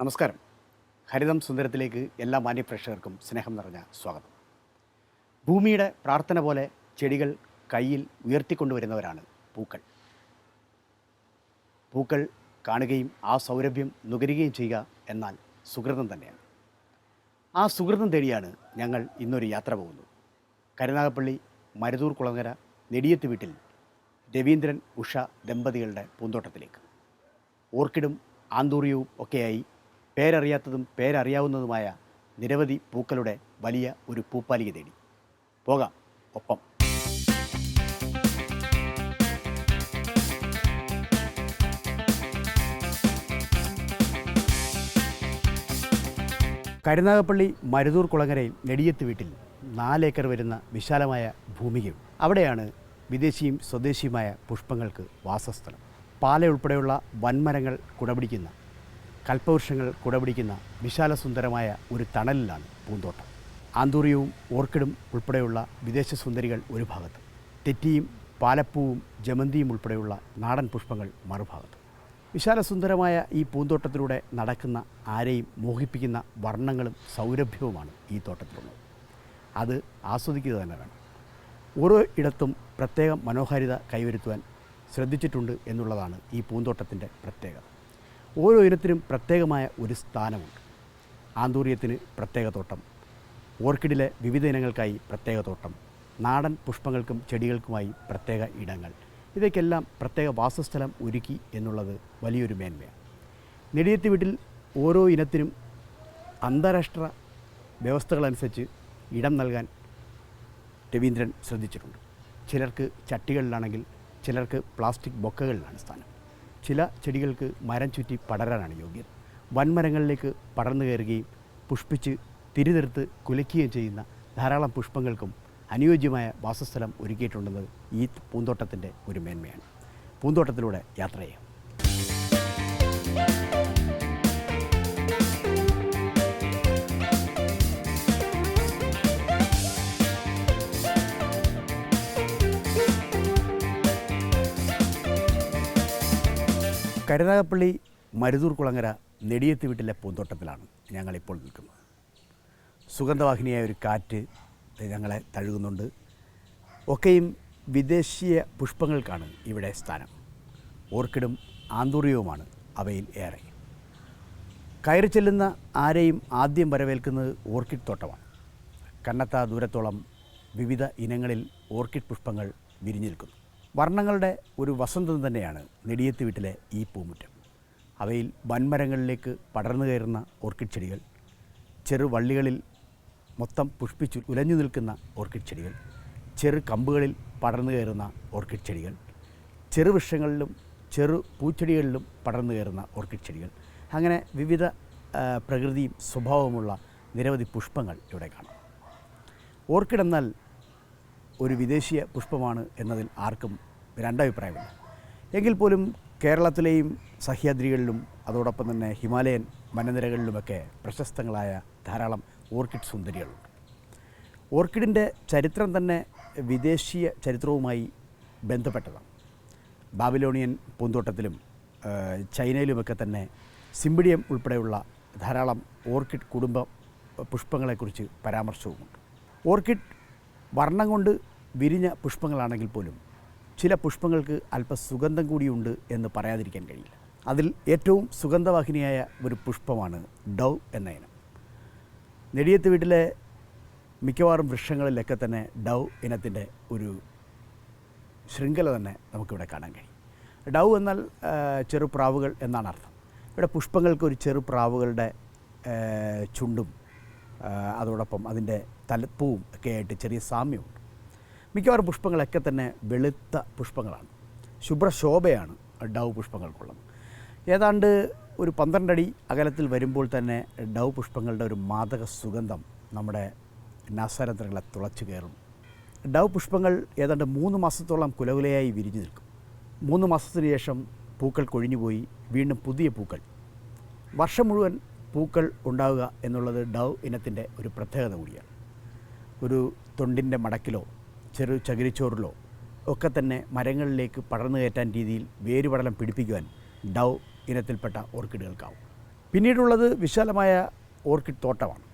നമസ്കാരം. ഹരിതം സുന്ദരത്തിലേക്ക് എല്ലാ മാന്യപ്രേക്ഷകർക്കും സ്നേഹം നിറഞ്ഞ സ്വാഗതം. ഭൂമിയുടെ പ്രാർത്ഥന പോലെ ചെടികൾ കയ്യിൽ ഉയർത്തിക്കൊണ്ടുവരുന്നവരാണ് പൂക്കൾ. പൂക്കൾ കാണുകയും ആ സൗരഭ്യം നുകരുകയും ചെയ്യുക എന്നാൽ സുഹൃതം തന്നെയാണ്. ആ സുഹൃതം തേടിയാണ് ഞങ്ങൾ ഇന്നൊരു യാത്ര പോകുന്നത്. കരുനാഗപ്പള്ളി മരുതൂർ കുളങ്ങര നെടിയത്ത് വീട്ടിൽ രവീന്ദ്രൻ ഉഷ ദമ്പതികളുടെ പൂന്തോട്ടത്തിലേക്ക്. ഓർക്കിഡും ആന്തൂറിയവും ഒക്കെയായി പേരറിയാത്തതും പേരറിയാവുന്നതുമായ നിരവധി പൂക്കളുടെ വലിയ ഒരു പൂപ്പാലിക തേടി. പോകാം ഒപ്പം. കരുനാഗപ്പള്ളി മരുതൂർ കുളങ്ങരയിൽ നെടിയത്ത് വീട്ടിൽ നാലേക്കർ വരുന്ന വിശാലമായ ഭൂമികയും അവിടെയാണ് വിദേശിയും സ്വദേശിയുമായ പുഷ്പങ്ങൾക്ക് വാസസ്ഥലം. പാല ഉൾപ്പെടെയുള്ള വൻമരങ്ങൾ കുടപിടിക്കുന്ന കൽപ്പവൃക്ഷങ്ങൾ കുടപിടിക്കുന്ന വിശാലസുന്ദരമായ ഒരു തണലിലാണ് പൂന്തോട്ടം. ആന്തൂറിയവും ഓർക്കിഡും ഉൾപ്പെടെയുള്ള വിദേശ സുന്ദരികൾ ഒരു ഭാഗത്ത്. തെറ്റിയും പാലപ്പൂവും ജമന്തിയും ഉൾപ്പെടെയുള്ള നാടൻ പുഷ്പങ്ങൾ മറുഭാഗത്ത്. വിശാലസുന്ദരമായ ഈ പൂന്തോട്ടത്തിലൂടെ നടക്കുന്ന ആരെയും മോഹിപ്പിക്കുന്ന വർണങ്ങളും സൗരഭ്യവുമാണ് ഈ തോട്ടത്തിലുള്ളത്. അത് ആസ്വദിക്കുക തന്നെ വേണം. ഓരോ ഇടത്തും പ്രത്യേകം മനോഹാരിത കൈവരുത്തുവാൻ ശ്രദ്ധിച്ചിട്ടുണ്ട് എന്നുള്ളതാണ് ഈ പൂന്തോട്ടത്തിന്റെ പ്രത്യേകത. ഓരോ ഇനത്തിനും പ്രത്യേകമായ ഒരു സ്ഥാനമുണ്ട്. ആന്തൂര്യത്തിന് പ്രത്യേക തോട്ടം. ഓർക്കിഡിലെ വിവിധ ഇനങ്ങൾക്കായി പ്രത്യേക തോട്ടം. നാടൻ പുഷ്പങ്ങൾക്കും ചെടികൾക്കുമായി പ്രത്യേക ഇടങ്ങൾ ഇവയ്ക്കെല്ലാം പ്രത്യേക വാസസ്ഥലം ഒരുക്കി എന്നുള്ളത് വലിയൊരു മേന്മയാണ്. നെടിയത്ത് വീട്ടിൽ ഓരോ ഇനത്തിനും അന്താരാഷ്ട്ര വ്യവസ്ഥകളനുസരിച്ച് ഇടം നൽകാൻ രവീന്ദ്രൻ ശ്രദ്ധിച്ചിട്ടുണ്ട്. ചിലർക്ക് ചട്ടികളിലാണെങ്കിൽ ചിലർക്ക് പ്ലാസ്റ്റിക് ബൊക്കകളിലാണ് സ്ഥാനം. ചില ചെടികൾക്ക് മരം ചുറ്റി പടരാനാണ് യോഗ്യത. വൻമരങ്ങളിലേക്ക് പടർന്നു കയറുകയും പുഷ്പിച്ച് തിരിതെടുത്ത് കുലയ്ക്കുകയും ചെയ്യുന്ന ധാരാളം പുഷ്പങ്ങൾക്കും അനുയോജ്യമായ വാസസ്ഥലം ഒരുക്കിയിട്ടുണ്ടെന്നത് ഈ പൂന്തോട്ടത്തിന്റെ ഒരു മേന്മയാണ്. പൂന്തോട്ടത്തിലൂടെ യാത്ര ചെയ്യാം. കരുനാഗപ്പള്ളി മരുതൂർ കുളങ്ങര നെടിയത്ത് വീട്ടിലെ പൂന്തോട്ടത്തിലാണ് ഞങ്ങളിപ്പോൾ നിൽക്കുന്നത്. സുഗന്ധവാഹിനിയായ ഒരു കാറ്റ് ഞങ്ങളെ തഴുകുന്നുണ്ട്. ഒക്കെയും വിദേശീയ പുഷ്പങ്ങൾക്കാണ് ഇവിടെ സ്ഥാനം. ഓർക്കിഡും ആന്തൂറിയവുമാണ് അവയിൽ ഏറെ. കയറി ചെല്ലുന്ന ആരെയും ആദ്യം വരവേൽക്കുന്നത് ഓർക്കിഡ് തോട്ടമാണ്. കണ്ണത്താ ദൂരത്തോളം വിവിധ ഇനങ്ങളിൽ ഓർക്കിഡ് പുഷ്പങ്ങൾ വിരിഞ്ഞു നിൽക്കുന്നു. വർണങ്ങളുടെ ഒരു വസന്തം തന്നെയാണ് നെടിയത്ത് വീട്ടിലെ ഈ പൂമുറ്റം. അവയിൽ വൻമരങ്ങളിലേക്ക് പടർന്നു കയറുന്ന ഓർക്കിഡ് ചെടികൾ ചെറുവള്ളികളിൽ മൊത്തം പുഷ്പിച്ചു ഉലഞ്ഞു നിൽക്കുന്ന ഓർക്കിഡ് ചെടികൾ ചെറു കമ്പുകളിൽ പടർന്നു കയറുന്ന ഓർക്കിഡ് ചെടികൾ ചെറുവൃക്ഷങ്ങളിലും ചെറു പൂച്ചെടികളിലും പടർന്നു കയറുന്ന ഓർക്കിഡ് ചെടികൾ അങ്ങനെ വിവിധ പ്രകൃതിയും സ്വഭാവമുള്ള നിരവധി പുഷ്പങ്ങൾ ഇവിടെ കാണാം. ഓർക്കിഡ് എന്നാൽ ഒരു വിദേശീയ പുഷ്പമാണ് എന്നതിൽ ആർക്കും രണ്ടഭിപ്രായമില്ല എങ്കിൽ പോലും കേരളത്തിലെയും സഹ്യാദ്രികളിലും അതോടൊപ്പം തന്നെ ഹിമാലയൻ വനനിരകളിലുമൊക്കെ പ്രശസ്തങ്ങളായ ധാരാളം ഓർക്കിഡ് സുന്ദരികളുണ്ട്. ഓർക്കിഡിന്റെ ചരിത്രം തന്നെ വിദേശീയ ചരിത്രവുമായി ബന്ധപ്പെട്ടതാണ്. ബാബിലോണിയൻ പൂന്തോട്ടത്തിലും ചൈനയിലുമൊക്കെ തന്നെ സിംബിഡിയം ഉൾപ്പെടെയുള്ള ധാരാളം ഓർക്കിഡ് കുടുംബ പുഷ്പങ്ങളെക്കുറിച്ച് പരാമർശവുമുണ്ട്. ഓർക്കിഡ് വർണം കൊണ്ട് വിരിഞ്ഞ പുഷ്പങ്ങളാണെങ്കിൽ പോലും ചില പുഷ്പങ്ങൾക്ക് അല്പ സുഗന്ധം കൂടിയുണ്ട് എന്ന് പറയാതിരിക്കാൻ കഴിയില്ല. അതിൽ ഏറ്റവും സുഗന്ധവാഹിനിയായ ഒരു പുഷ്പമാണ് ഡവ് എന്ന ഇനം. നെടിയത്ത് വീട്ടിലെ മിക്കവാറും വൃക്ഷങ്ങളിലൊക്കെ തന്നെ ഡവ് ഇനത്തിന്റെ ഒരു ശൃംഖല തന്നെ നമുക്കിവിടെ കാണാൻ കഴിയും. ഡവ് എന്നാൽ ചെറുപ്രാവുകൾ എന്നാണ് അർത്ഥം. ഇവിടെ പുഷ്പങ്ങൾക്ക് ഒരു ചെറുപ്രാവുകളുടെ ചുണ്ടും അതോടൊപ്പം അതിന്റെ തലപ്പൂവും ഒക്കെ ആയിട്ട് ചെറിയ സാമ്യമുണ്ട്. മിക്കവാറും പുഷ്പങ്ങളൊക്കെ തന്നെ വെളുത്ത പുഷ്പങ്ങളാണ്. ശുഭ്രശോഭയാണ് ഡവ് പുഷ്പങ്ങൾക്കുള്ളത്. ഏതാണ്ട് ഒരു പന്ത്രണ്ടടി അകലത്തിൽ വരുമ്പോൾ തന്നെ ഡവ് പുഷ്പങ്ങളുടെ ഒരു മാതക സുഗന്ധം നമ്മുടെ നാസാരന്ധ്രങ്ങളെ തുളച്ചു കയറും. ഡവ് പുഷ്പങ്ങൾ ഏതാണ്ട് മൂന്ന് മാസത്തോളം കുലകുലയായി വിരിഞ്ഞു നിൽക്കും. മൂന്ന് മാസത്തിന് ശേഷം പൂക്കൾ കൊഴിഞ്ഞുപോയി വീണ്ടും പുതിയ പൂക്കൾ. വർഷം മുഴുവൻ പൂക്കൾ ഉണ്ടാവുക എന്നുള്ളത് ഡവ് ഇനത്തിന്റെ ഒരു പ്രത്യേകത കൂടിയാണ്. ഒരു തൊണ്ടിന്റെ മടക്കിലോ ചെറു ചകിരിച്ചോറിലോ ഒക്കെ തന്നെ മരങ്ങളിലേക്ക് പടർന്നു കയറ്റാൻ രീതിയിൽ വേരുപടലം പിടിപ്പിക്കുവാൻ ഡൗ ഇനത്തിൽപ്പെട്ട ഓർക്കിഡുകൾക്കാവും. പിന്നീടുള്ളത് വിശാലമായ ഓർക്കിഡ് തോട്ടമാണ്.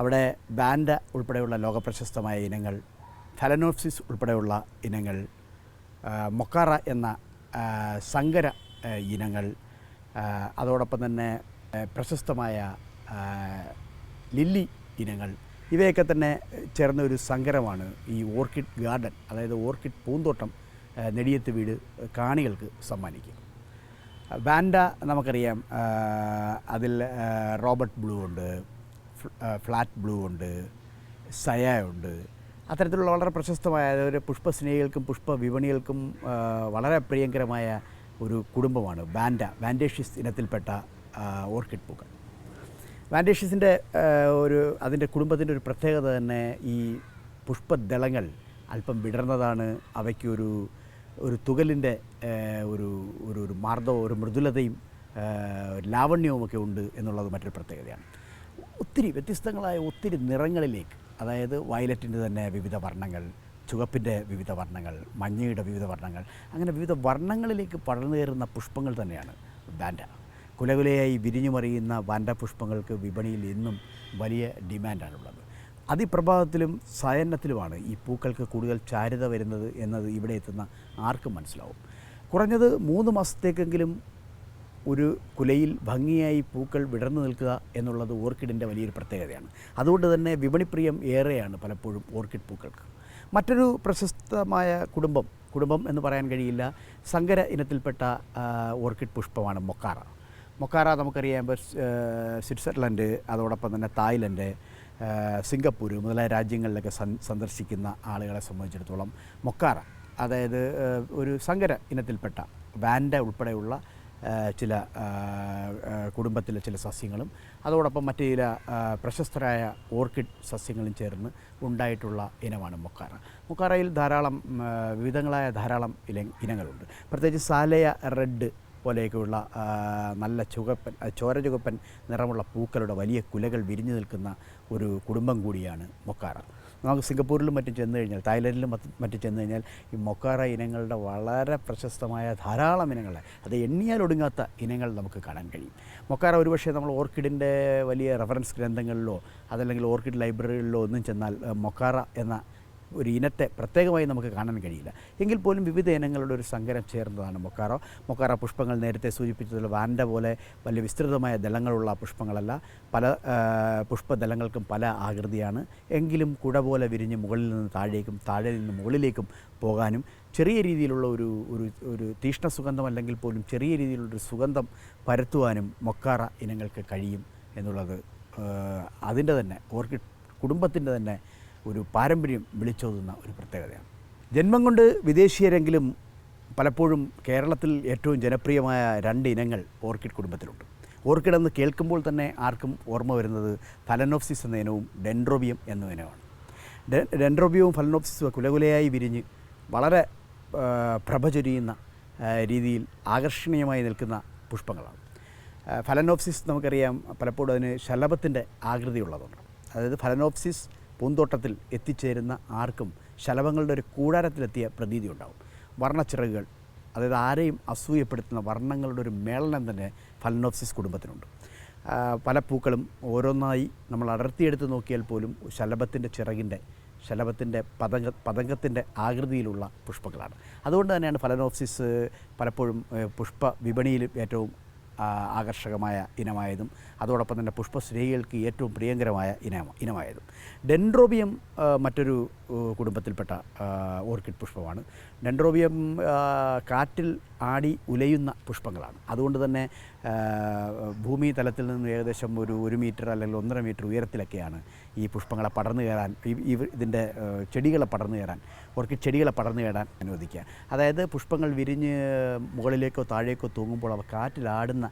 അവിടെ ബാൻഡ ഉൾപ്പെടെയുള്ള ലോകപ്രശസ്തമായ ഇനങ്ങൾ ഫലനോപ്സിസ് ഉൾപ്പെടെയുള്ള ഇനങ്ങൾ മൊക്കാറ എന്ന സങ്കര ഇനങ്ങൾ അതോടൊപ്പം തന്നെ പ്രശസ്തമായ ലില്ലി ഇനങ്ങൾ ഇവയൊക്കെ തന്നെ ചേർന്ന ഒരു സങ്കരമാണ് ഈ ഓർക്കിഡ് ഗാർഡൻ അതായത് ഓർക്കിഡ് പൂന്തോട്ടം നെടിയത്ത് വീട് കാണികൾക്ക് സമ്മാനിക്കുക. വാൻഡ നമുക്കറിയാം അതിൽ റോബർട്ട് ബ്ലൂ ഉണ്ട് ഫ്ലാറ്റ് ബ്ലൂ ഉണ്ട് സയ ഉണ്ട്. അത്തരത്തിലുള്ള വളരെ പ്രശസ്തമായ ഒരു പുഷ്പസ്നേഹികൾക്കും പുഷ്പ വിപണികൾക്കും വളരെ പ്രിയങ്കരമായ ഒരു കുടുംബമാണ് ബാൻഡ വാൻഡേഷ്യസ് ഇനത്തിൽപ്പെട്ട ഓർക്കിഡ് പൂക്കൾ. വാൻഡേഷ്യസിന്റെ ഒരു അതിന്റെ കുടുംബത്തിന്റെ ഒരു പ്രത്യേകത തന്നെ ഈ പുഷ്പദളങ്ങൾ അല്പം വിടർന്നതാണ് അവയ്ക്കൊരു ഒരു തുകലിന്റെ ഒരു ഒരു ഒരു മാർദ്ദവും ഒരു മൃദുലതയും ലാവണ്യവുമൊക്കെ ഉണ്ട് എന്നുള്ളത് മറ്റൊരു പ്രത്യേകതയാണ്. ഒത്തിരി വ്യത്യസ്തങ്ങളായ ഒത്തിരി നിറങ്ങളിലേക്ക് അതായത് വയലറ്റിന്റെ തന്നെ വിവിധ വർണങ്ങൾ ചുവപ്പിന്റെ വിവിധ വർണങ്ങൾ മഞ്ഞയുടെ വിവിധ വർണങ്ങൾ അങ്ങനെ വിവിധ വർണങ്ങളിലേക്ക് പടർന്നു കയറുന്ന പുഷ്പങ്ങൾ തന്നെയാണ് ബാൻഡ. കുലകുലയായി വിരിഞ്ഞുമറിയുന്ന ബാൻഡ പുഷ്പങ്ങൾക്ക് വിപണിയിൽ ഇന്നും വലിയ ഡിമാൻഡാണുള്ളത്. അതിപ്രഭാതത്തിലും സയന്നത്തിലുമാണ് ഈ പൂക്കൾക്ക് കൂടുതൽ ചാരുത വരുന്നത് എന്നത് ഇവിടെ എത്തുന്ന ആർക്കും മനസ്സിലാവും. കുറഞ്ഞത് മൂന്ന് മാസത്തേക്കെങ്കിലും ഒരു കുലയിൽ ഭംഗിയായി പൂക്കൾ വിടർന്നു നിൽക്കുക എന്നുള്ളത് ഓർക്കിഡിന്റെ വലിയൊരു പ്രത്യേകതയാണ്. അതുകൊണ്ട് തന്നെ വിപണിപ്രിയം ഏറെയാണ് പലപ്പോഴും ഓർക്കിഡ് പൂക്കൾക്ക്. മറ്റൊരു പ്രശസ്തമായ കുടുംബം കുടുംബം എന്ന് പറയാൻ കഴിയില്ല സങ്കര ഇനത്തിൽപ്പെട്ട ഓർക്കിഡ് പുഷ്പമാണ് മൊക്കാറ. മൊക്കാറ നമുക്കറിയാം സ്വിറ്റ്സർലൻഡ് അതോടൊപ്പം തന്നെ തായ്ലൻഡ് സിംഗപ്പൂർ മുതലായ രാജ്യങ്ങളിലൊക്കെ സന്ദർശിക്കുന്ന ആളുകളെ സംബന്ധിച്ചിടത്തോളം മൊക്കാറ അതായത് ഒരു സങ്കര ഇനത്തിൽപ്പെട്ട വാൻഡ ഉൾപ്പെടെയുള്ള ചില കുടുംബത്തിലെ ചില സസ്യങ്ങളും അതോടൊപ്പം മറ്റു ചില പ്രശസ്തരായ ഓർക്കിഡ് സസ്യങ്ങളും ചേർന്ന് ഉണ്ടായിട്ടുള്ള ഇനമാണ് മൊക്കാറ. മൊക്കാറയിൽ ധാരാളം വിവിധങ്ങളായ ധാരാളം ഇന ഇനങ്ങളുണ്ട്. പ്രത്യേകിച്ച് സാലയ റെഡ് പോലെയൊക്കെയുള്ള നല്ല ചുവപ്പൻ ആ, ചോര ചുവപ്പൻ നിറമുള്ള പൂക്കളുടെ വലിയ കുലകൾ വിരിഞ്ഞു നിൽക്കുന്ന ഒരു കുടുംബം കൂടിയാണ് മൊക്കാറ. നമുക്ക് സിംഗപ്പൂരിലും മറ്റും ചെന്ന് കഴിഞ്ഞാൽ തായ്ലൻഡിലും മറ്റ് ചെന്ന് കഴിഞ്ഞാൽ ഈ മൊക്കാറ ഇനങ്ങളുടെ വളരെ പ്രശസ്തമായ ധാരാളം ഇനങ്ങളെ അത് എണ്ണിയാൽ ഒടുങ്ങാത്ത ഇനങ്ങൾ നമുക്ക് കാണാൻ കഴിയും. മൊക്കാറ ഒരുപക്ഷെ നമ്മൾ ഓർക്കിഡിന്റെ വലിയ റെഫറൻസ് ഗ്രന്ഥങ്ങളിലോ അതല്ലെങ്കിൽ ഓർക്കിഡ് ലൈബ്രറികളിലോ ഒന്നും ചെന്നാൽ മൊക്കാറ എന്ന ഒരു ഇനത്തെ പ്രത്യേകമായി നമുക്ക് കാണാൻ കഴിയില്ല. എങ്കിൽ പോലും വിവിധ ഇനങ്ങളുടെ ഒരു സങ്കരം ചേർന്നതാണ് മൊക്കാറോ. മൊക്കാറ പുഷ്പങ്ങൾ നേരത്തെ സൂചിപ്പിച്ചതുപോലെ വാൻഡ പോലെ വലിയ വിസ്തൃതമായ ദളങ്ങളുള്ള പുഷ്പങ്ങളല്ല. പല പുഷ്പദലങ്ങൾക്കും പല ആകൃതിയാണ്. എങ്കിലും കുട പോലെ വിരിഞ്ഞ് മുകളിൽ നിന്ന് താഴേക്കും താഴെ നിന്ന് മുകളിലേക്കും പോകാനും ചെറിയ രീതിയിലുള്ള ഒരു ഒരു ഒരു തീഷ്ണ സുഗന്ധം അല്ലെങ്കിൽ പോലും ചെറിയ രീതിയിലുള്ളൊരു സുഗന്ധം പരത്തുവാനും മൊക്കാറ ഇനങ്ങൾക്ക് കഴിയും എന്നുള്ളത് അതിന്റെ തന്നെ ഓർക്കിഡ് കുടുംബത്തിന്റെ തന്നെ ഒരു പാരമ്പര്യം വിളിച്ചോതുന്ന ഒരു പ്രത്യേകതയാണ്. ജന്മം കൊണ്ട് വിദേശീയരെങ്കിലും പലപ്പോഴും കേരളത്തിൽ ഏറ്റവും ജനപ്രിയമായ രണ്ട് ഇനങ്ങൾ ഓർക്കിഡ് കുടുംബത്തിലുണ്ട്. ഓർക്കിഡ് എന്ന് കേൾക്കുമ്പോൾ തന്നെ ആർക്കും ഓർമ്മ വരുന്നത് ഫലനോപ്സിസ് എന്ന ഇനവും ഡെൻഡ്രോബിയം എന്ന ഇനമാണ്. ഡെൻഡ്രോബിയവും ഫലനോപ്സിസും കുലകുലയായി വിരിഞ്ഞ് വളരെ പ്രഭ ചൊരിയുന്ന രീതിയിൽ ആകർഷണീയമായി നിൽക്കുന്ന പുഷ്പങ്ങളാണ്. ഫലനോപ്സിസ് നമുക്കറിയാം പലപ്പോഴും അതിന് ശലഭത്തിന്റെ ആകൃതിയുള്ളതുണ്ട്. അതായത് ഫലനോപ്സിസ് പൂന്തോട്ടത്തിൽ എത്തിച്ചേരുന്ന ആർക്കും ശലഭങ്ങളുടെ ഒരു കൂടാരത്തിലെത്തിയ പ്രതീതി ഉണ്ടാവും വർണച്ചിറകുകൾ അതായത് ആരെയും അസൂയപ്പെടുത്തുന്ന വർണങ്ങളുടെ ഒരു മേളനം തന്നെ ഫലനോപ്സിസ് കുടുംബത്തിനുണ്ട്. പല പൂക്കളും ഓരോന്നായി നമ്മൾ അടർത്തിയെടുത്ത് നോക്കിയാൽ പോലും ശലഭത്തിന്റെ ചിറകിന്റെ ശലഭത്തിന്റെ പതംഗ പതംഗത്തിന്റെ ആകൃതിയിലുള്ള പുഷ്പങ്ങളാണ്. അതുകൊണ്ട് തന്നെയാണ് ഫലനോപ്സിസ് പലപ്പോഴും പുഷ്പ വിപണിയിൽ ഏറ്റവും ആകർഷകമായ ഇനമായതും അതോടൊപ്പം തന്നെ പുഷ്പസ്നേഹികൾക്ക് ഏറ്റവും പ്രിയങ്കരമായ ഇനം ഇനമായതും. ഡെൻഡ്രോബിയം മറ്റൊരു കുടുംബത്തിൽപ്പെട്ട ഓർക്കിഡ് പുഷ്പമാണ്. ഡെൻഡ്രോബിയം കാറ്റിൽ ആടി ഉലയുന്ന പുഷ്പങ്ങളാണ്. അതുകൊണ്ട് തന്നെ ഭൂമി തലത്തിൽ നിന്ന് ഏകദേശം ഒരു ഒരു മീറ്റർ അല്ലെങ്കിൽ ഒന്നര മീറ്റർ ഉയരത്തിലൊക്കെയാണ് ഈ പുഷ്പങ്ങളെ പടർന്നു കയറാൻ ഇതിന്റെ ചെടികളെ പടർന്നു കയറാൻ ഓർക്കിഡ് ചെടികളെ പടർന്നു കയറാൻ അനുവദിക്കുക. അതായത് പുഷ്പങ്ങൾ വിരിഞ്ഞ് മുകളിലേക്കോ താഴേക്കോ തൂങ്ങുമ്പോൾ അവ കാറ്റിലാടുന്ന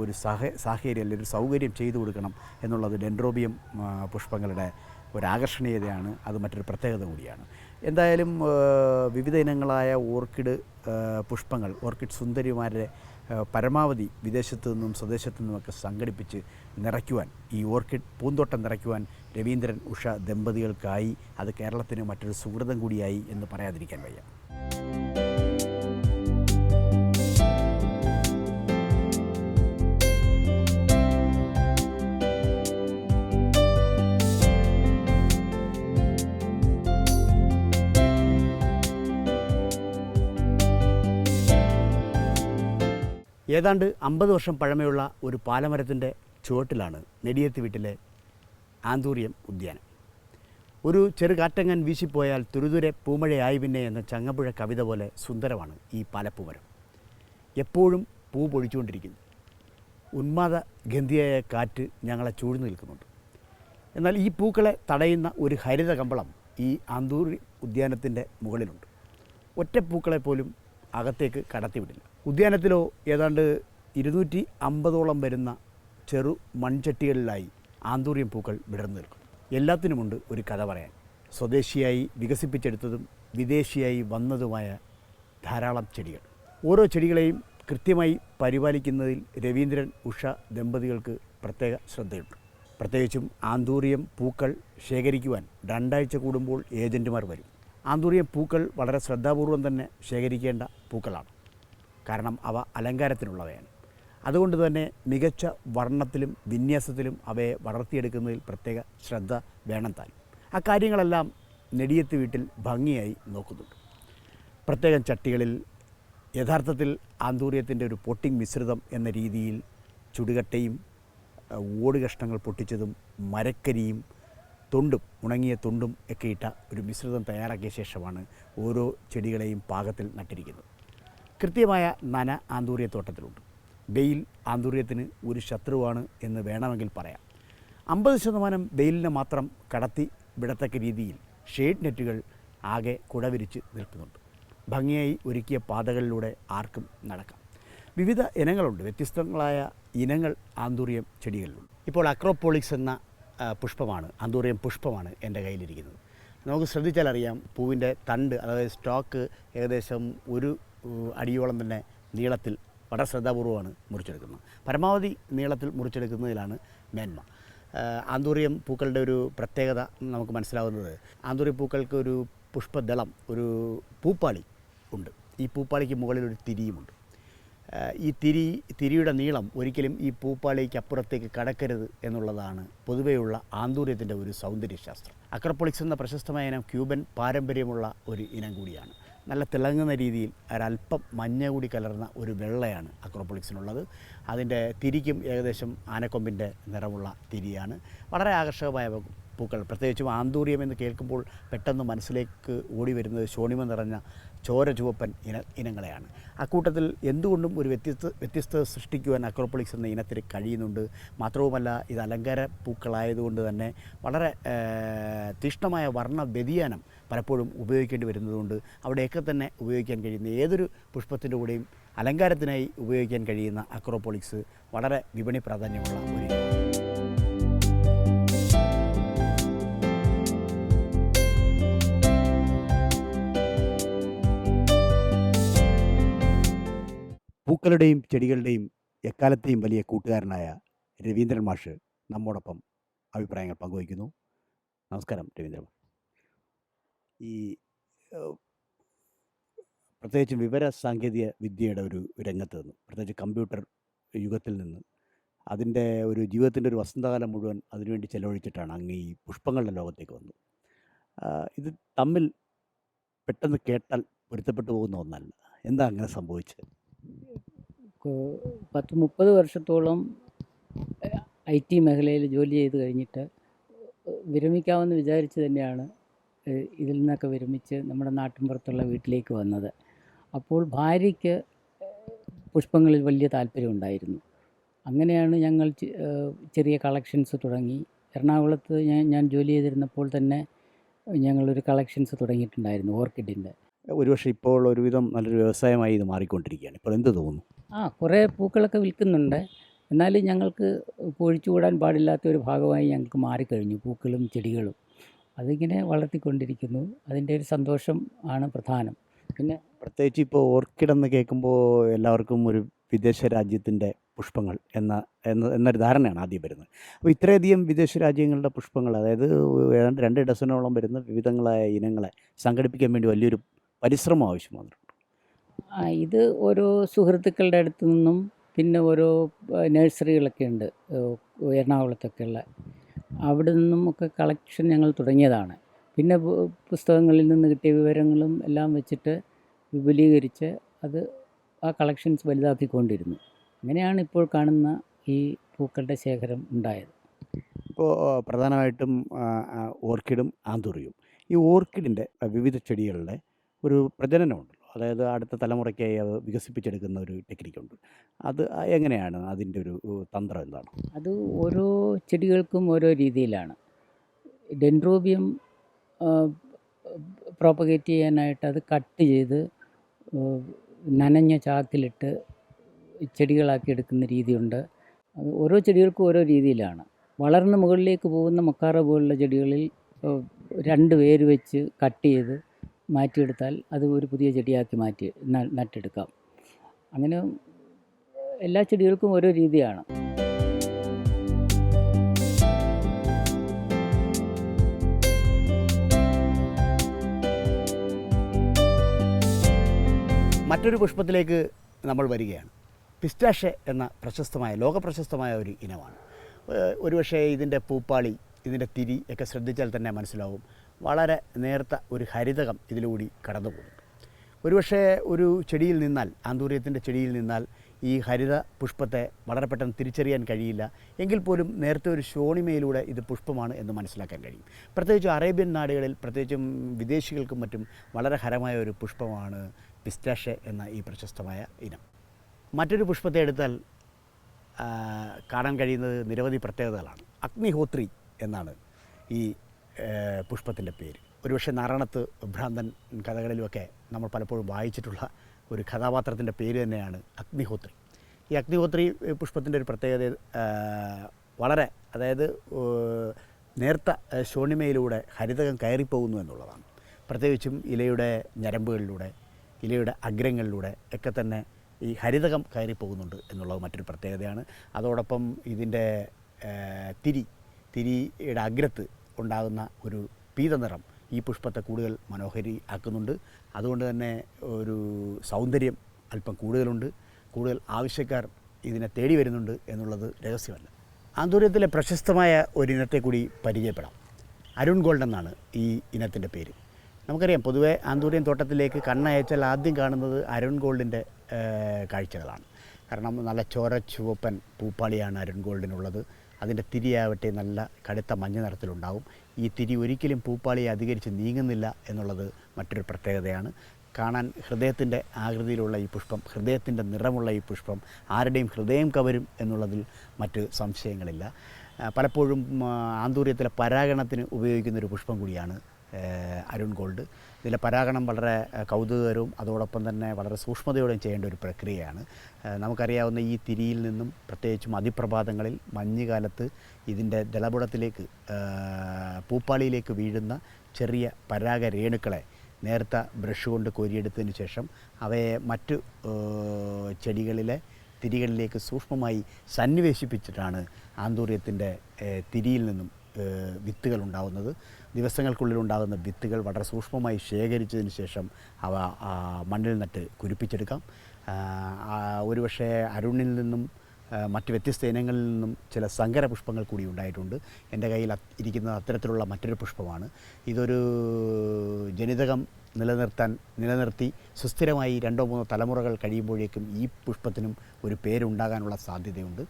ഒരു സാഹ സാഹചര്യം അല്ലെങ്കിൽ ഒരു സൗകര്യം ചെയ്തു കൊടുക്കണം എന്നുള്ളത് ഡെൻഡ്രോബിയം പുഷ്പങ്ങളുടെ ഒരു ആകർഷണീയതയാണ് അത് മറ്റൊരു പ്രത്യേകത കൂടിയാണ്. എന്തായാലും വിവിധ ഇനങ്ങളായ ഓർക്കിഡ് പുഷ്പങ്ങൾ ഓർക്കിഡ് സുന്ദരിമാരുടെ പരമാവധി വിദേശത്തു നിന്നും സ്വദേശത്തു നിന്നുമൊക്കെ സംഘടിപ്പിച്ച് നിറയ്ക്കുവാൻ ഈ ഓർക്കിഡ് പൂന്തോട്ടം നിറയ്ക്കുവാൻ രവീന്ദ്രൻ ഉഷ ദമ്പതികൾക്കായി അത് കേരളത്തിന് മറ്റൊരു സുഹൃതം കൂടിയായി എന്ന് പറയാതിരിക്കാൻ വയ്യ. ഏതാണ്ട് അമ്പത് വർഷം പഴമയുള്ള ഒരു പാലമരത്തിന്റെ ചുവട്ടിലാണ് നെടിയത്ത് വീട്ടിലെ ആന്തൂറിയം ഉദ്യാനം. ഒരു ചെറു കാറ്റങ്ങൻ വീശിപ്പോയാൽ തുരുതുരെ പൂമഴയായി പിന്നെ എന്ന ചങ്ങമ്പുഴ കവിത പോലെ സുന്ദരമാണ് ഈ പാലപ്പൂമരം. എപ്പോഴും പൂ പൊഴിച്ചുകൊണ്ടിരിക്കുന്നു. ഉന്മാദ ഗന്ധിയായ കാറ്റ് ഞങ്ങളെ ചൂഴ്ന്നു നിൽക്കുന്നുണ്ട്. എന്നാൽ ഈ പൂക്കളെ തടയുന്ന ഒരു ഹരിത കമ്പളം ഈ ആന്തൂറി ഉദ്യാനത്തിന്റെ മുകളിലുണ്ട്. ഒറ്റ പൂക്കളെ പോലും അകത്തേക്ക് കടത്തിവിടില്ല. ഉദ്യാനത്തിലോ ഏതാണ്ട് ഇരുന്നൂറ്റി അമ്പതോളം വരുന്ന ചെറു മൺചട്ടികളിലായി ആന്തൂറിയം പൂക്കൾ വിടർന്നു നിൽക്കും. എല്ലാത്തിനുമുണ്ട് ഒരു കഥ പറയാൻ. സ്വദേശിയായി വികസിപ്പിച്ചെടുത്തതും വിദേശിയായി വന്നതുമായ ധാരാളം ചെടികൾ. ഓരോ ചെടികളെയും കൃത്യമായി പരിപാലിക്കുന്നതിൽ രവീന്ദ്രൻ ഉഷ ദമ്പതികൾക്ക് പ്രത്യേക ശ്രദ്ധയുണ്ട്. പ്രത്യേകിച്ചും ആന്തൂറിയം പൂക്കൾ ശേഖരിക്കുവാൻ രണ്ടാഴ്ച കൂടുമ്പോൾ ഏജന്റുമാർ വരും. ആന്തൂറിയം പൂക്കൾ വളരെ ശ്രദ്ധാപൂർവം തന്നെ ശേഖരിക്കേണ്ട പൂക്കളാണ്. കാരണം അവ അലങ്കാരത്തിനുള്ളവയാണ് അതുകൊണ്ട് തന്നെ മികച്ച വർണത്തിലും വിന്യാസത്തിലും അവയെ വളർത്തിയെടുക്കുന്നതിൽ പ്രത്യേക ശ്രദ്ധ വേണം താൻ ആ കാര്യങ്ങളെല്ലാം നെടിയത്ത് വീട്ടിൽ ഭംഗിയായി നോക്കുന്നുണ്ട്. പ്രത്യേകം ചട്ടികളിൽ യഥാർത്ഥത്തിൽ ആന്തൂര്യത്തിന്റെ ഒരു പൊട്ടിംഗ് മിശ്രിതം എന്ന രീതിയിൽ ചുടുകട്ടയും ഓട് കഷ്ണങ്ങൾ പൊട്ടിച്ചതും മരക്കരിയും തൊണ്ടും ഉണങ്ങിയ തൊണ്ടും ഒക്കെ ഇട്ട ഒരു മിശ്രിതം തയ്യാറാക്കിയ ശേഷമാണ് ഓരോ ചെടികളെയും പാകത്തിൽ നട്ടിരിക്കുന്നത്. കൃത്യമായ നന ആന്തൂര്യത്തോട്ടത്തിലുണ്ട് വെയിൽ ആന്തൂര്യത്തിന് ഒരു ശത്രുവാണ് എന്ന് വേണമെങ്കിൽ പറയാം. അമ്പത് ശതമാനം വെയിലിനെ മാത്രം കടത്തി വിടത്തക്ക രീതിയിൽ ഷെയ്ഡ് നെറ്റുകൾ ആകെ കുടവിരിച്ച് നിൽക്കുന്നുണ്ട്. ഭംഗിയായി ഒരുക്കിയ പാതകളിലൂടെ ആർക്കും നടക്കാം. വിവിധ ഇനങ്ങളുണ്ട്. വ്യത്യസ്തങ്ങളായ ഇനങ്ങൾ ആന്തൂറിയം ചെടികളിലുണ്ട്. ഇപ്പോൾ അക്രോപോളിക്സ് എന്ന പുഷ്പമാണ് ആന്തൂറിയം പുഷ്പമാണ് എന്റെ കയ്യിലിരിക്കുന്നത്. നമുക്ക് ശ്രദ്ധിച്ചാൽ അറിയാം പൂവിന്റെ തണ്ട് അതായത് സ്റ്റോക്ക് ഏകദേശം ഒരു അടിയോളം തന്നെ നീളത്തിൽ വളരെ ശ്രദ്ധാപൂർവമാണ് മുറിച്ചെടുക്കുന്നത്. പരമാവധി നീളത്തിൽ മുറിച്ചെടുക്കുന്നതിലാണ് മേന്മ. ആന്തൂറിയം പൂക്കളുടെ ഒരു പ്രത്യേകത നമുക്ക് മനസ്സിലാവുന്നത്. ആന്തൂറിയ പൂക്കൾക്ക് ഒരു പുഷ്പദളം ഒരു പൂപ്പാളി ഉണ്ട്. ഈ പൂപ്പാളിക്ക് മുകളിൽ ഒരു തിരിയുമുണ്ട്. ഈ തിരി തിരിയുടെ നീളം ഒരിക്കലും ഈ പൂപ്പാളിക്ക് അപ്പുറത്തേക്ക് കടക്കരുത് എന്നുള്ളതാണ് പൊതുവെയുള്ള ആന്തൂര്യത്തിന്റെ ഒരു സൗന്ദര്യശാസ്ത്രം. അക്രപ്പൊളിക്സ് എന്ന പ്രശസ്തമായ ഇനം ക്യൂബൻ പാരമ്പര്യമുള്ള ഒരു ഇനം കൂടിയാണ്. നല്ല തിളങ്ങുന്ന രീതിയിൽ ഒരല്പം മഞ്ഞ കൂടി കലർന്ന ഒരു വെള്ളയാണ് അക്രോപ്പൊളിക്സിനുള്ളത് അതിന്റെ തിരിക്കും ഏകദേശം ആനക്കൊമ്പിന്റെ നിറമുള്ള തിരിയാണ്. വളരെ ആകർഷകമായ പൂക്കൾ. പ്രത്യേകിച്ചും ആന്തൂര്യം എന്ന് കേൾക്കുമ്പോൾ പെട്ടെന്ന് മനസ്സിലേക്ക് ഓടി വരുന്നത് ശോണിമ നിറഞ്ഞ ചോര ചുവപ്പൻ ഇന ഇനങ്ങളെയാണ്. അക്കൂട്ടത്തിൽ എന്തുകൊണ്ടും ഒരു വ്യത്യസ്ത വ്യത്യസ്തത സൃഷ്ടിക്കുവാൻ അക്രോപ്പൊളിക്സ് എന്ന ഇനത്തിന് കഴിയുന്നുണ്ട്. മാത്രവുമല്ല ഇത് അലങ്കാര പൂക്കളായതുകൊണ്ട് തന്നെ വളരെ തീഷ്ണമായ വർണ വ്യതിയാനം പലപ്പോഴും ഉപയോഗിക്കേണ്ടി വരുന്നതുകൊണ്ട് അവിടെയൊക്കെ തന്നെ ഉപയോഗിക്കാൻ കഴിയുന്ന ഏതൊരു പുഷ്പത്തിന്റെ കൂടെയും അലങ്കാരത്തിനായി ഉപയോഗിക്കാൻ കഴിയുന്ന അക്രോപോളിക്സ് വളരെ വിപണി പ്രാധാന്യമുള്ള ഒരു പൂക്കളുടെയും ചെടികളുടെയും എക്കാലത്തെയും വലിയ കൂട്ടുകാരനായ രവീന്ദ്രൻ മാഷ് നമ്മോടൊപ്പം അഭിപ്രായങ്ങൾ പങ്കുവയ്ക്കുന്നു. നമസ്കാരം രവീന്ദ്രൻ ഈ പ്രത്യേകിച്ചും വിവര സാങ്കേതിക വിദ്യയുടെ ഒരു രംഗത്ത് നിന്ന് പ്രത്യേകിച്ച് കമ്പ്യൂട്ടർ യുഗത്തിൽ നിന്ന് അതിന്റെ ഒരു ജീവിതത്തിന്റെ ഒരു വസന്തകാലം മുഴുവൻ അതിനുവേണ്ടി ചെലവഴിച്ചിട്ടാണ് അങ്ങ് ഈ പുഷ്പങ്ങളുടെ ലോകത്തേക്ക് വന്നത്. ഇത് തമ്മിൽ പെട്ടെന്ന് കേട്ടാൽ പൊരുത്തപ്പെട്ടു പോകുന്ന ഒന്നല്ല. എന്താ അങ്ങനെ സംഭവിച്ചത് പത്ത് മുപ്പത് വർഷത്തോളം ഐ ടി മേഖലയിൽ ജോലി ചെയ്ത് കഴിഞ്ഞിട്ട് വിരമിക്കാമെന്ന് വിചാരിച്ച് തന്നെയാണ് ഇതിൽ നിന്നൊക്കെ വിരമിച്ച് നമ്മുടെ നാട്ടിൻപുറത്തുള്ള വീട്ടിലേക്ക് വന്നത്. അപ്പോൾ ഭാര്യയ്ക്ക് പുഷ്പങ്ങളിൽ വലിയ താല്പര്യമുണ്ടായിരുന്നു അങ്ങനെയാണ് ഞങ്ങൾ ചെറിയ കളക്ഷൻസ് തുടങ്ങി. എറണാകുളത്ത് ഞാൻ ഞാൻ ജോലി ചെയ്തിരുന്നപ്പോൾ തന്നെ ഞങ്ങളൊരു കളക്ഷൻസ് തുടങ്ങിയിട്ടുണ്ടായിരുന്നു ഓർക്കിഡിന്റെ. ഒരുപക്ഷെ ഇപ്പോൾ ഒരുവിധം നല്ലൊരു വ്യവസായമായി ഇത് മാറിക്കൊണ്ടിരിക്കുകയാണ്. ഇപ്പോൾ എന്ത് തോന്നുന്നു? ആ കുറേ പൂക്കളൊക്കെ വിൽക്കുന്നുണ്ട്. എന്നാലും ഞങ്ങൾക്ക് ഒഴിച്ചുകൂടാൻ പാടില്ലാത്ത ഒരു ഭാഗമായി ഞങ്ങൾക്ക് മാറിക്കഴിഞ്ഞു പൂക്കളും ചെടികളും. അതിങ്ങനെ വളർത്തിക്കൊണ്ടിരിക്കുന്നു. അതിന്റെ ഒരു സന്തോഷം ആണ് പ്രധാനം. പിന്നെ പ്രത്യേകിച്ച് ഇപ്പോൾ ഓർക്കിഡ് എന്ന് കേൾക്കുമ്പോൾ എല്ലാവർക്കും ഒരു വിദേശ രാജ്യത്തിന്റെ പുഷ്പങ്ങൾ എന്ന എന്ന എന്നൊരു ധാരണയാണ് ആദ്യം വരുന്നത്. അപ്പോൾ ഇത്രയധികം വിദേശ രാജ്യങ്ങളുടെ പുഷ്പങ്ങൾ അതായത് ഏതാണ്ട് രണ്ട് ഡസനോളം വരുന്ന വിവിധങ്ങളായ ഇനങ്ങളെ സംഘടിപ്പിക്കാൻ വേണ്ടി വലിയൊരു പരിശ്രമം ആവശ്യം വന്നിട്ടുണ്ട്. ഇത് ഓരോ സുഹൃത്തുക്കളുടെ അടുത്തു നിന്നും പിന്നെ ഓരോ നഴ്സറികളൊക്കെ ഉണ്ട്. ഏഹ്, എറണാകുളത്തൊക്കെ ഉള്ള അവിടെ നിന്നും ഒക്കെ കളക്ഷൻ ഞങ്ങൾ തുടങ്ങിയതാണ്. പിന്നെ പുസ്തകങ്ങളിൽ നിന്ന് കിട്ടിയ വിവരങ്ങളും എല്ലാം വെച്ചിട്ട് വിപുലീകരിച്ച് അത് ആ കളക്ഷൻസ് വലുതാക്കിക്കൊണ്ടിരുന്നു. അങ്ങനെയാണ് ഇപ്പോൾ കാണുന്ന ഈ പൂക്കളുടെ ശേഖരം ഉണ്ടായത്. ഇപ്പോൾ പ്രധാനമായിട്ടും ഓർക്കിഡും ആന്തൂറിയും. ഈ ഓർക്കിഡിന്റെ വിവിധ ചെടികളുടെ ഒരു പ്രജനനമുണ്ടല്ലോ. അതായത് അടുത്ത തലമുറയ്ക്കായി അത് വികസിപ്പിച്ചെടുക്കുന്ന ഒരു ടെക്നിക്കുണ്ട്. അത് എങ്ങനെയാണ് അതിന്റെ ഒരു തന്ത്രം എന്താണ്? അത് ഓരോ ചെടികൾക്കും ഓരോ രീതിയിലാണ്. ഡെൻഡ്രോബിയം പ്രോപ്പഗേറ്റ് ചെയ്യാനായിട്ട് അത് കട്ട് ചെയ്ത് നനഞ്ഞ ചാക്കിലിട്ട് ചെടികളാക്കി എടുക്കുന്ന രീതിയുണ്ട്. ഓരോ ചെടികൾക്കും ഓരോ രീതിയിലാണ്. വളർന്ന് മുകളിലേക്ക് പോകുന്ന മക്കാറ പോലുള്ള ചെടികളിൽ രണ്ട് വേര് വെച്ച് കട്ട് ചെയ്ത് മാറ്റിയെടുത്താൽ അത് ഒരു പുതിയ ചെടിയാക്കി മാറ്റി നട്ടെടുക്കാം. അങ്ങനെ എല്ലാ ചെടികൾക്കും ഓരോ രീതിയാണ്. മറ്റൊരു പുഷ്പത്തിലേക്ക് നമ്മൾ വരികയാണ്. പിസ്റ്റാഷെ എന്ന പ്രശസ്തമായ ലോകപ്രശസ്തമായ ഒരു ഇനമാണ്. ഒരുപക്ഷേ ഇതിന്റെ പൂപ്പാളി ഇതിന്റെ തിരി ഒക്കെ ശ്രദ്ധിച്ചാൽ തന്നെ മനസ്സിലാവും. വളരെ നേർത്ത ഒരു ഹരിതകം ഇതിലൂടി കടന്നു പോകും ഒരുപക്ഷെ ഒരു ചെടിയിൽ നിന്നാൽ ആന്തൂര്യത്തിന്റെ ചെടിയിൽ നിന്നാൽ ഈ ഹരിത പുഷ്പത്തെ വളരെ പെട്ടെന്ന് തിരിച്ചറിയാൻ കഴിയില്ല. എങ്കിൽ പോലും നേരത്തെ ഒരു ശോണിമയിലൂടെ ഇത് പുഷ്പമാണ് എന്ന് മനസ്സിലാക്കാൻ കഴിയും. പ്രത്യേകിച്ച് അറേബ്യൻ നാടുകളിൽ പ്രത്യേകിച്ചും വിദേശികൾക്കും മറ്റും വളരെ ഹരമായ ഒരു പുഷ്പമാണ് പിസ്റ്റാഷെ എന്ന ഈ പ്രശസ്തമായ ഇനം. മറ്റൊരു പുഷ്പത്തെ എടുത്താൽ കാണാൻ കഴിയുന്നത് നിരവധി പ്രത്യേകതകളാണ്. അഗ്നിഹോത്രി എന്നാണ് ഈ പുഷ്പത്തിന്റെ പേര്. ഒരുപക്ഷെ നാരായണത്ത് ഭ്രാന്തൻ കഥകളിലുമൊക്കെ നമ്മൾ പലപ്പോഴും വായിച്ചിട്ടുള്ള ഒരു കഥാപാത്രത്തിന്റെ പേര് തന്നെയാണ് അഗ്നിഹോത്രി. ഈ അഗ്നിഹോത്രി പുഷ്പത്തിന്റെ ഒരു പ്രത്യേകത വളരെ അതായത് നേർത്ത ശോണിമയിലൂടെ ഹരിതകം കയറിപ്പോകുന്നു എന്നുള്ളതാണ്. പ്രത്യേകിച്ചും ഇലയുടെ ഞരമ്പുകളിലൂടെ ഇലയുടെ അഗ്രങ്ങളിലൂടെ ഒക്കെ തന്നെ ഈ ഹരിതകം കയറിപ്പോകുന്നുണ്ട് എന്നുള്ളത് മറ്റൊരു പ്രത്യേകതയാണ്. അതോടൊപ്പം ഇതിന്റെ തിരി തിരിയുടെ അഗ്രത്ത് ഉണ്ടാകുന്ന ഒരു പീതനിറം ഈ പുഷ്പത്തെ കൂടുതൽ മനോഹരി ആക്കുന്നുണ്ട്. അതുകൊണ്ട് തന്നെ ഒരു സൗന്ദര്യം അല്പം കൂടുതലുണ്ട്. കൂടുതൽ ആവശ്യക്കാർ ഇതിനെ തേടി വരുന്നുണ്ട് എന്നുള്ളത് രഹസ്യമല്ല. ആന്തൂര്യത്തിലെ പ്രശസ്തമായ ഒരു ഇനത്തെ കൂടി പരിചയപ്പെടാം. അരുൺ ഗോൾഡ് എന്നാണ് ഈ ഇനത്തിന്റെ പേര്. നമുക്കറിയാം പൊതുവെ ആന്തൂര്യൻ തോട്ടത്തിലേക്ക് കണ്ണയച്ചാൽ ആദ്യം കാണുന്നത് അരുൺ ഗോൾഡിന്റെ കാഴ്ചകളാണ്. കാരണം നല്ല ചോര ചുവപ്പൻ പൂപ്പാളിയാണ് അരുൺ ഗോൾഡിനുള്ളത്. അതിന്റെ തിരിയാവട്ടെ നല്ല കടുത്ത മഞ്ഞ നിറത്തിലുണ്ടാവും. ഈ തിരി ഒരിക്കലും പൂപ്പാളിയെ അധികരിച്ച് നീങ്ങുന്നില്ല എന്നുള്ളത് മറ്റൊരു പ്രത്യേകതയാണ്. കാണാൻ ഹൃദയത്തിന്റെ ആകൃതിയിലുള്ള ഈ പുഷ്പം ഹൃദയത്തിന്റെ നിറമുള്ള ഈ പുഷ്പം ആരുടെയും ഹൃദയം കവരും എന്നുള്ളതിൽ മറ്റ് സംശയങ്ങളില്ല. പലപ്പോഴും ആന്തൂര്യത്തിലെ പരാഗണത്തിന് ഉപയോഗിക്കുന്നൊരു പുഷ്പം കൂടിയാണ് അരുൺ ഗോൾഡ്. ഇതിലെ പരാഗണം വളരെ കൗതുകകരവും അതോടൊപ്പം തന്നെ വളരെ സൂക്ഷ്മതയോടെയും ചെയ്യേണ്ട ഒരു പ്രക്രിയയാണ്. നമുക്കറിയാവുന്ന ഈ തിരിയിൽ നിന്നും പ്രത്യേകിച്ചും അതിപ്രഭാതങ്ങളിൽ മഞ്ഞുകാലത്ത് ഇതിന്റെ ദളപുടത്തിലേക്ക് പൂപ്പാളിയിലേക്ക് വീഴുന്ന ചെറിയ പരാഗ രേണുക്കളെ നേർത്ത ബ്രഷ് കൊണ്ട് കോരിയെടുത്തതിന് ശേഷം അവയെ മറ്റു ചെടികളിലെ തിരികളിലേക്ക് സൂക്ഷ്മമായി സന്നിവേശിപ്പിച്ചിട്ടാണ് ആന്തൂര്യത്തിന്റെ തിരിയിൽ നിന്നും വിത്തുകൾ ഉണ്ടാവുന്നത്. ദിവസങ്ങൾക്കുള്ളിൽ ഉണ്ടാകുന്ന വിത്തുകൾ വളരെ സൂക്ഷ്മമായി ശേഖരിച്ചതിന് ശേഷം അവ മണ്ണിൽ നട്ട് കുരിപ്പിച്ചെടുക്കാം. ഒരുപക്ഷെ അരുണിൽ നിന്നും മറ്റ് വ്യത്യസ്ത ഇനങ്ങളിൽ നിന്നും ചില സങ്കര പുഷ്പങ്ങൾ കൂടി ഉണ്ടായിട്ടുണ്ട്. എന്റെ കയ്യിൽ ഇരിക്കുന്ന അത്തരത്തിലുള്ള മറ്റൊരു പുഷ്പമാണ്. ഇതൊരു ജനിതകം നിലനിർത്താൻ നിലനിർത്തി സുസ്ഥിരമായി രണ്ടോ മൂന്നോ തലമുറകൾ കഴിയുമ്പോഴേക്കും ഈ പുഷ്പത്തിനും ഒരു പേരുണ്ടാകാനുള്ള സാധ്യതയുണ്ട്.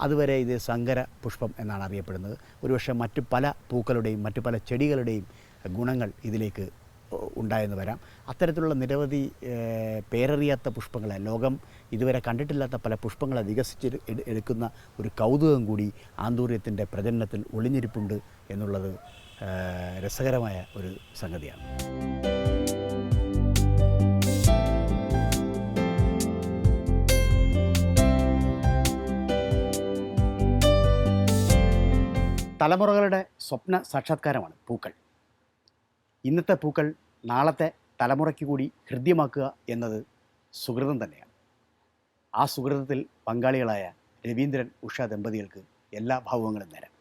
അതുവരെ ഇത് സങ്കര പുഷ്പം എന്നാണ് അറിയപ്പെടുന്നത്. ഒരുപക്ഷെ മറ്റു പല പൂക്കളുടെയും മറ്റു പല ചെടികളുടെയും ഗുണങ്ങൾ ഇതിലേക്ക് ഉണ്ടായെന്ന് വരാം. അത്തരത്തിലുള്ള നിരവധി പേരറിയാത്ത പുഷ്പങ്ങളെ ലോകം ഇതുവരെ കണ്ടിട്ടില്ലാത്ത പല പുഷ്പങ്ങളെ വികസിച്ച് എടുക്കുന്ന ഒരു കൗതുകം കൂടി ആന്തൂര്യത്തിന്റെ പ്രജനനത്തിൽ ഒളിഞ്ഞിരിപ്പുണ്ട് എന്നുള്ളത് രസകരമായ ഒരു സംഗതിയാണ്. തലമുറകളുടെ സ്വപ്ന സാക്ഷാത്കാരമാണ് പൂക്കൾ. ഇന്നത്തെ പൂക്കൾ നാളത്തെ തലമുറയ്ക്ക് കൂടി ഹൃദ്യമാക്കുക എന്നത് സുഹൃതം തന്നെയാണ്. ആ സുഹൃതത്തിൽ പങ്കാളികളായ രവീന്ദ്രൻ ഉഷ ദമ്പതികൾക്ക് എല്ലാ ഭാവങ്ങളും നേരം.